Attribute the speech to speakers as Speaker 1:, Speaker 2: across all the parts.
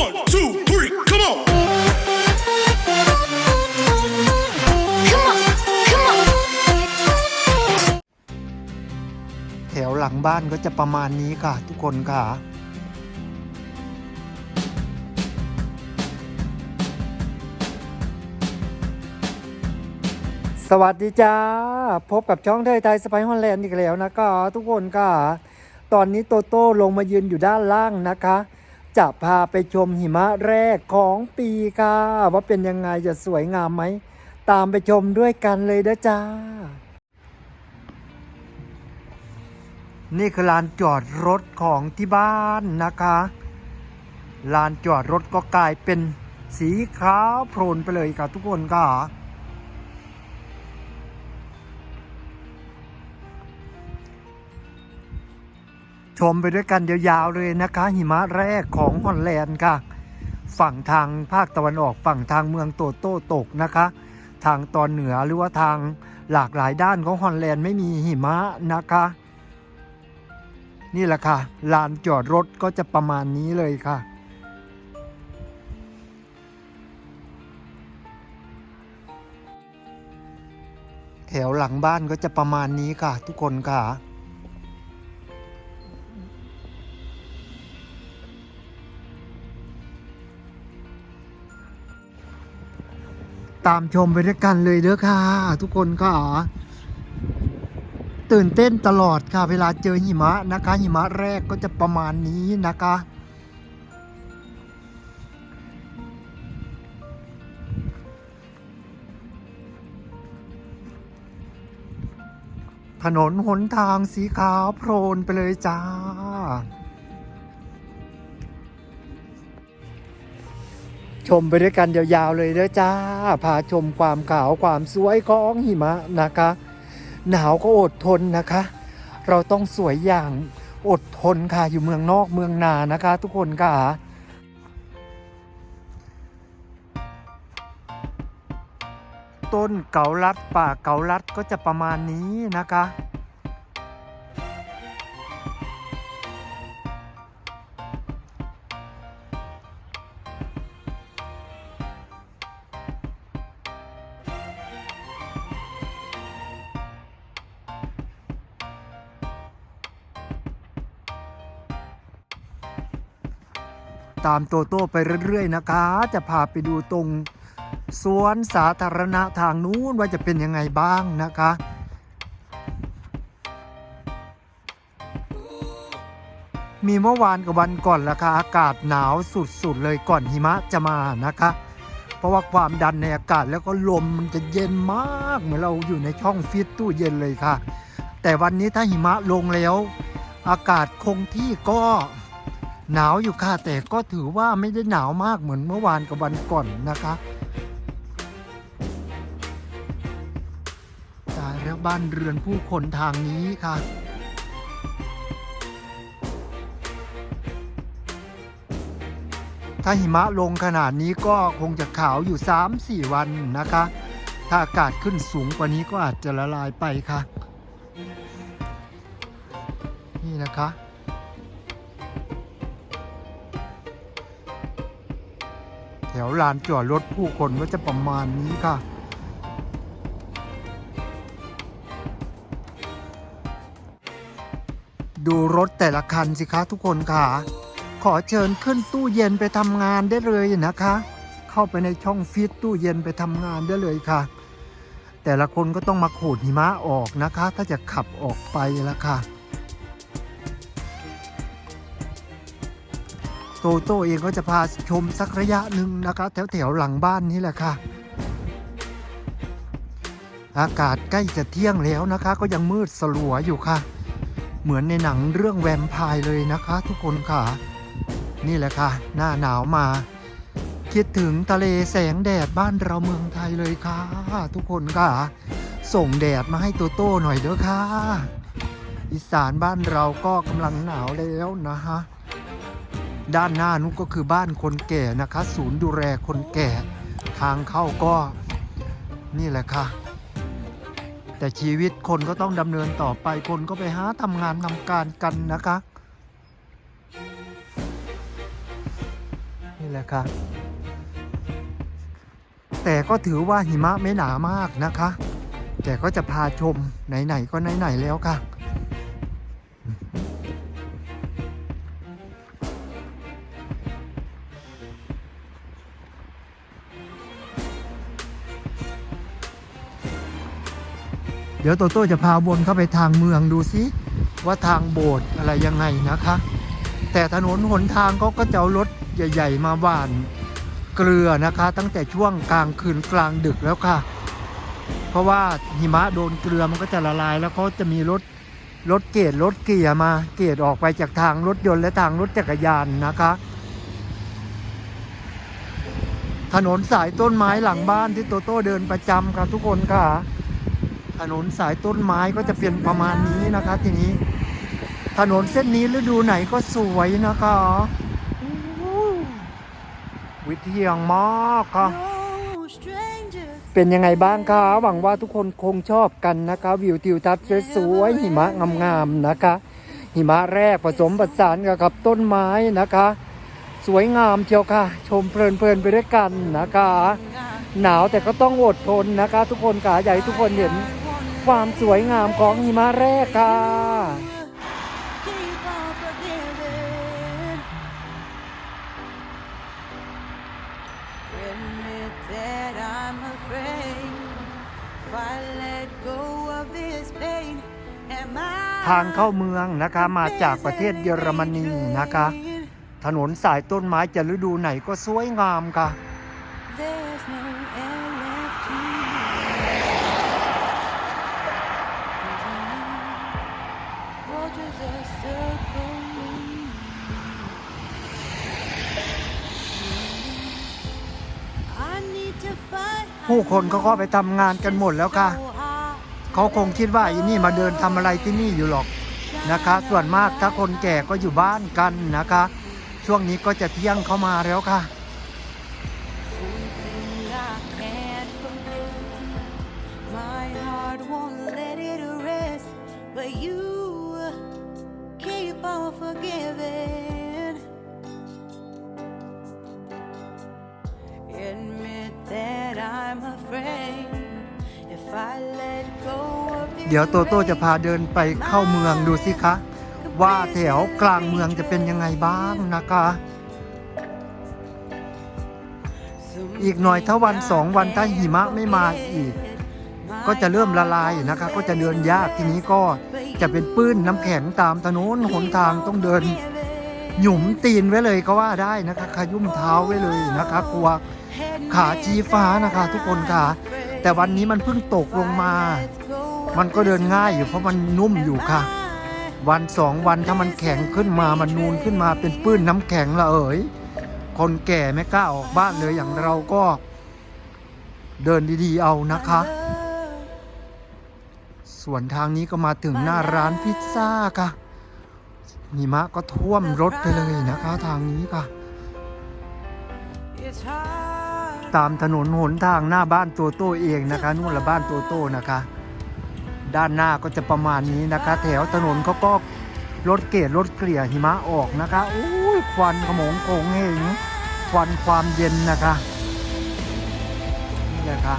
Speaker 1: One, two, three, come on.
Speaker 2: Come on, come on.
Speaker 3: แถวหลังบ้านก็จะประมาณนี้ค่ะ ทุกคนค่ะ สวัสดีจ้า พบกับช่องเทยไทยสไปฮอลแลนด์อีกแล้วนะคะ ทุกคนค่ะ ตอนนี้โตโต้ลงมายืนอยู่ด้านล่างนะคะ จะพาไปชมหิมะแรกของปีค่ะ ว่าเป็นยังไงจะสวยงามไหม ตามไปชมด้วยกันเลยนะจ้า นี่คือลานจอดรถของที่บ้านนะคะ ลานจอดรถก็กลายเป็นสีขาวโพลนไปเลยค่ะทุกคนค่ะ ชมไปด้วยกันยาวๆเลยนะคะ หิมะแรกของฮอลแลนด์ค่ะ ฝั่งทางภาคตะวันออกฝั่งทางเมืองโตโต้ตกนะคะ ทางตอนเหนือหรือว่าทางหลากหลายด้านของฮอลแลนด์ไม่มีหิมะนะคะ นี่แหละค่ะลานจอดรถก็จะประมาณนี้เลยค่ะแถวหลังบ้านก็จะประมาณนี้ค่ะ ทุกคนค่ะ ตามชมไปด้วยกันเลยเด้อค่ะ ทุกคนค่ะ ตื่นเต้นตลอดค่ะ เวลาเจอหิมะนะคะ หิมะแรกก็จะประมาณนี้นะคะถนนหนทางสีขาวโพลนไปเลยจ้า ชมไปด้วยกันยาวๆเลยเด้อจ้า พาชมความขาวความสวยของหิมะนะคะ หนาวก็อดทนนะคะ เราต้องสวยอย่างอดทนค่ะอยู่เมืองนอกเมืองนานะคะ ทุกคนค่ะต้นเกาลัดป่าเกาลัดก็จะประมาณนี้นะคะ ตามโตโต้ไปเรื่อยๆนะคะ จะพาไปดูตรงสวนสาธารณะทางนู้นว่าจะเป็นยังไงบ้างนะคะ มีเมื่อวานกับวันก่อนราคาอากาศหนาวสุดๆเลยก่อนหิมะจะมานะคะ เพราะว่าความดันในอากาศแล้วก็ลมมันจะเย็นมากเหมือนเราอยู่ในช่องฟิตตู้เย็นเลยค่ะ แต่วันนี้ถ้าหิมะลงแล้ว อากาศคงที่ก็ หนาวอยู่ค่ะแต่ก็ถือว่าไม่ได้หนาวมากเหมือนเมื่อวานกับวันก่อนนะคะตายแล้วบ้านเรือนผู้คนทางนี้ค่ะถ้าหิมะลงขนาดนี้ก็คงจะขาวอยู่ 3-4 วันนะคะ ถ้าอากาศขึ้นสูงกว่านี้ก็อาจจะละลายไปค่ะ นี่นะคะ วลานจอดรถผู้คนก็จะประมาณนี้ค่ะ ดูรถแต่ละคันสิคะทุกคนค่ะ ขอเชิญขึ้นตู้เย็นไปทำงานได้เลยนะคะ เข้าไปในช่องฟิตตู้เย็นไปทำงานได้เลยค่ะ แต่ละคนก็ต้องมาขูดหิมะออกนะคะ ถ้าจะขับออกไปล้วค่ะ โตโต้เองก็จะพาชมสักระยะหนึ่งนะคะแถวแถวๆหลังบ้านนี่แหละค่ะ อากาศใกล้จะเที่ยงแล้วนะคะ ก็ยังมืดสลัวอยู่ค่ะ เหมือนในหนังเรื่องแวมไพร์เลยนะคะ ทุกคนค่ะ นี่แหละค่ะ หน้าหนาวมา คิดถึงทะเลแสงแดดบ้านเราเมืองไทยเลยค่ะ ทุกคนค่ะ ส่งแดดมาให้โตโต้หน่อยเด้อค่ะ อีสานบ้านเราก็กำลังหนาวแล้วนะฮะ ด้านหน้านู้นก็คือบ้านคนแก่นะคะ ศูนย์ดูแลคนแก่ทางเข้าก็นี่แหละค่ะ แต่ชีวิตคนก็ต้องดำเนินต่อไปคนก็ไปหาทำงานทำการกันนะคะ นี่แหละค่ะ แต่ก็ถือว่าหิมะไม่หนามากนะคะ แต่ก็จะพาชมไหนๆก็ไหนๆแล้วค่ะ เดี๋ยวโตโต้จะพาวนเข้าไปทางเมืองดูซิว่าทางโบสถ์อะไรยังไงนะคะ แต่ถนนหนทางเขาก็จะเอารถใหญ่ ๆ มาหว่านเกลือนะคะ ตั้งแต่ช่วงกลางคืนกลางดึกแล้วค่ะ เพราะว่าหิมะโดนเกลือมันก็จะละลาย แล้วเขาจะมีรถรถเกรดรถเกียร์มา เกรดออกไปจากทางรถยนต์และทางรถจักรยานนะคะ ถนนสายต้นไม้หลังบ้านที่โตโต้เดินประจำครับทุกคนค่ะ ถนนสายต้นไม้ก็จะเป็นประมาณนี้นะคะทีนี้ ถนนเส้นนี้ฤดูไหนก็สวยนะคะวิเทียงมากค่ะ เป็นยังไงบ้างคะหวังว่าทุกคนคงชอบกันนะคะ วิวทิวทัศน์สวยหิมะงามๆนะคะ หิมะแรกผสมผสานกับต้นไม้นะคะ สวยงามเชียวค่ะ ชมเพลินๆไปด้วยกันนะคะ หนาวแต่ก็ต้องอดทนนะคะ ทุกคนค่ะอยากให้ทุกคนเห็น ความสวยงามของหิมะแรกค่ะ
Speaker 2: keep on forgiving. Admit that I'm afraid if I let go of this pain. Am I
Speaker 3: ทางเข้าเมืองนะคะมาจากประเทศเยอรมนีนะคะ ถนนสายต้นไม้จะฤดูไหนก็สวยงามค่ะ ผู้คนเขาก็ไปทำงานกันหมดแล้วค่ะ เขาคงคิดว่าอีนี่มาเดินทำอะไรที่นี่อยู่หรอกนะคะ ส่วนมากถ้าคนแก่ก็อยู่บ้านกันนะคะ ช่วงนี้ก็จะเที่ยงเข้ามาแล้วค่ะ
Speaker 2: Something I keep on forgiving. Admit that I'm afraid if I let go of this
Speaker 3: เดี๋ยวโตโต้จะพาเดินไปเข้าเมืองดูสิคะ ว่าแถวกลางเมืองจะเป็นยังไงบ้างนะคะ อีกหน่อยถ้าวันสองวันถ้าหิมะไม่มาอีก ก็จะเริ่มละลายนะคะ ก็จะเดินยากทีนี้ก็ จะเป็นปื้นน้ำแข็งตามถนนหนทางต้องเดิน หยุมตีนไว้เลยก็ว่าได้นะคะขยุ่มเท้าไว้เลยนะคะกลัวขาชี้ฟ้านะคะทุกคนค่ะ แต่วันนี้มันเพิ่งตกลงมา มันก็เดินง่ายอยู่เพราะมันนุ่มอยู่ค่ะ วันสองวันถ้ามันแข็งขึ้นมามันนูนขึ้นมาเป็นปื้นน้ำแข็งละเอ๋ยคนแก่ไม่กล้าออกบ้านเลยอย่างเราก็เดินดีๆเอานะคะ ส่วนทางนี้ก็มาถึงหน้าร้านพิซซ่าค่ะหิมะก็ท่วมรถไปเลยนะคะ ทางนี้ค่ะ
Speaker 2: It's hard
Speaker 3: ตามถนนหนทางหน้าบ้านตัวโต้เองนะคะนู่นละบ้านตัวโต้นะคะ ด้านหน้าก็จะประมาณนี้นะคะ แถวถนนเขาก็รถเกตรถเกลี่ยหิมะออกนะคะอุ้ยควันขโมงโคงเหงควันความเย็นนะคะนี่แหละค่ะ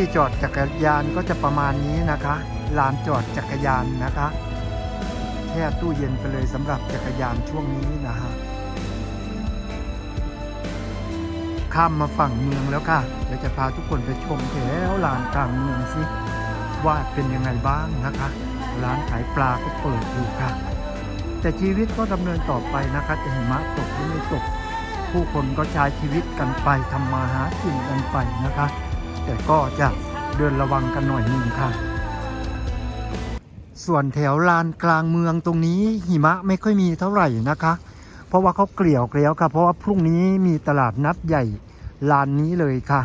Speaker 3: ที่จอดจักรยานก็จะประมาณนี้นะคะลานจอดจักรยานนะคะแค่ตู้เย็นไปเลยสำหรับจักรยานช่วงนี้นะฮะข้ามมาฝั่งเมืองแล้วค่ะเดี๋ยวจะพาทุกคนไปชมแถวลานกลางเมืองสิว่าเป็นยังไงบ้างนะคะ ร้านขายปลาก็เปิดอยู่ค่ะ แต่ชีวิตก็ดำเนินต่อไปนะคะจะหิมะตกหรือไม่ตก ผู้คนก็ใช้ชีวิตกันไปทำมาหากินกันไปนะคะ แต่ก็จะเดินระวังกันหน่อยหนึงค่ะ ส่วนแถวลานกลางเมืองตรงนี้หิมะไม่ค่อยมีเท่าไหร่นะคะ เพราะว่าเขาเกลี่ยวแล้วค่ะ เพราะว่าพรุ่งนี้มีตลาดนัดใหญ่ลานนี้เลยค่ะ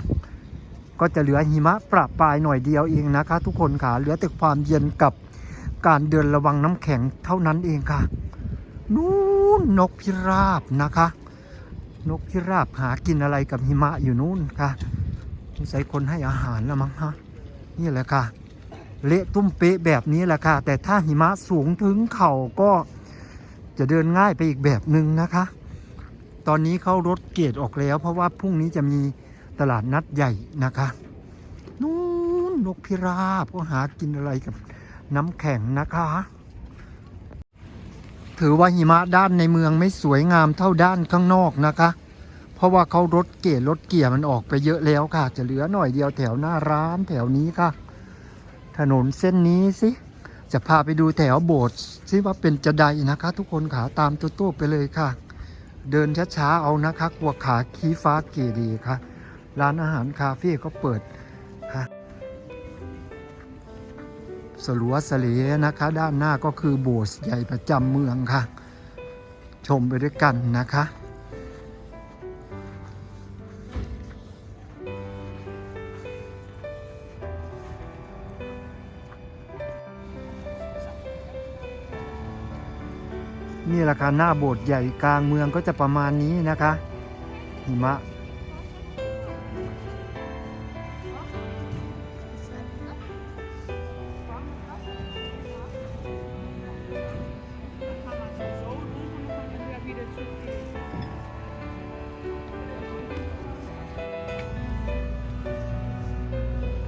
Speaker 3: ก็จะเหลือหิมะประปายหน่อยเดียวเองนะคะ ทุกคนค่ะเหลือแต่ความเย็นกับการเดินระวังน้ำแข็งเท่านั้นเองค่ะนู่นนกพิราบนะคะ นกพิราบหากินอะไรกับหิมะอยู่นู่นค่ะ สงสัยคนให้อาหารแล้วมั้งฮะนี่แหละค่ะ เละตุ้มเป๊ะแบบนี้แหละค่ะ แต่ถ้าหิมะสูงถึงเข่าก็จะเดินง่ายไปอีกแบบหนึ่งนะคะ ตอนนี้เขารถเกตออกแล้ว เพราะว่าพรุ่งนี้จะมีตลาดนัดใหญ่นะคะนู่นนกพิราบก็หากินอะไรกับน้ำแข็งนะคะ ถือว่าหิมะด้านในเมืองไม่สวยงามเท่าด้านข้างนอกนะคะ ราะว่าเขารถเกตรถเกียร์มันออกไปเยอะแล้วค่ะ จะเหลือหน่อยเดียวแถวหน้าร้านแถวนี้ค่ะ ถนนเส้นนี้สิ จะพาไปดูแถวโบสถ์ซิว่าเป็นจะใดนะคะ ทุกคนขาตามตัวโต้ไปเลยค่ะ เดินช้าๆเอานะคะกลัวขาขี้ฟ้าเกดีค่ะ ร้านอาหารคาเฟ่ก็เปิดค่ะสลัวสเลนะคะ ด้านหน้าก็คือโบสถ์ใหญ่ประจำเมืองค่ะ ชมไปด้วยกันนะคะ นะคะหน้าโบสถ์ใหญ่กลางเมืองก็จะประมาณนี้นะคะหิมะ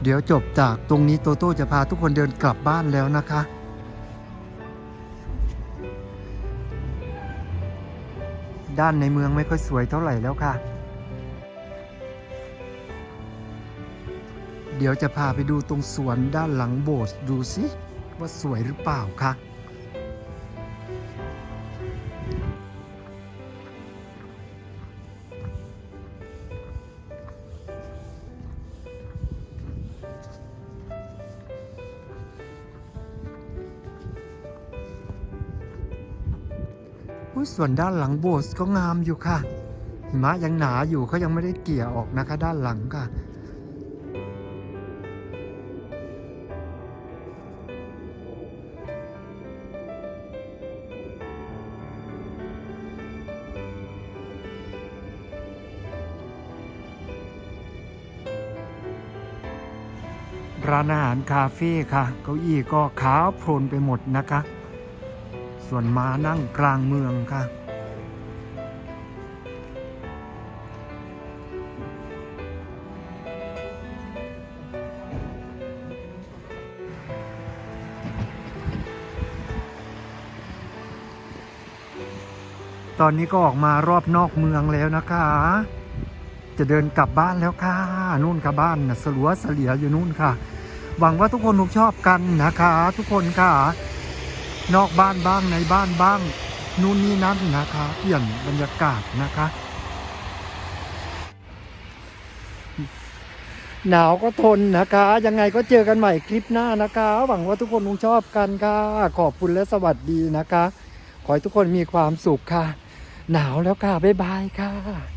Speaker 3: เดี๋ยวจบจากตรงนี้โตโต้จะพาทุกคนเดินกลับบ้านแล้วนะคะ ด้านในเมืองไม่ค่อยสวยเท่าไหร่แล้วค่ะ เดี๋ยวจะพาไปดูตรงสวนด้านหลังโบสถ์ดูสิว่าสวยหรือเปล่าคะ อุ๊ยส่วนด้านหลังโบสถ์ก็งามอยู่ค่ะหิมะยังหนาอยู่เขายังไม่ได้เกี่ยออกนะคะ ด้านหลังค่ะ ร้านอาหารคาเฟ่ค่ะ เก้าอี้ก็ขาวโพลนไปหมดนะคะ ส่วนม้านั่งกลางเมืองค่ะ ตอนนี้ก็ออกมารอบนอกเมืองแล้วนะคะ จะเดินกลับบ้านแล้วค่ะ นู่นค่ะบ้านนะสลัวเสลียอยู่นู่นค่ะ หวังว่าทุกคนคงชอบกันนะคะ ทุกคนค่ะ นอกบ้านบ้างในบ้านบ้าง นู่นนี่นั่นนะคะ เปลี่ยนบรรยากาศนะคะ หนาวก็ทนนะคะ ยังไงก็เจอกันใหม่คลิปหน้านะคะ หวังว่าทุกคนคงชอบกันค่ะ ขอบคุณและสวัสดีนะคะ ขอให้ทุกคนมีความสุขค่ะ หนาวแล้วค่ะ บ๊ายบายค่ะ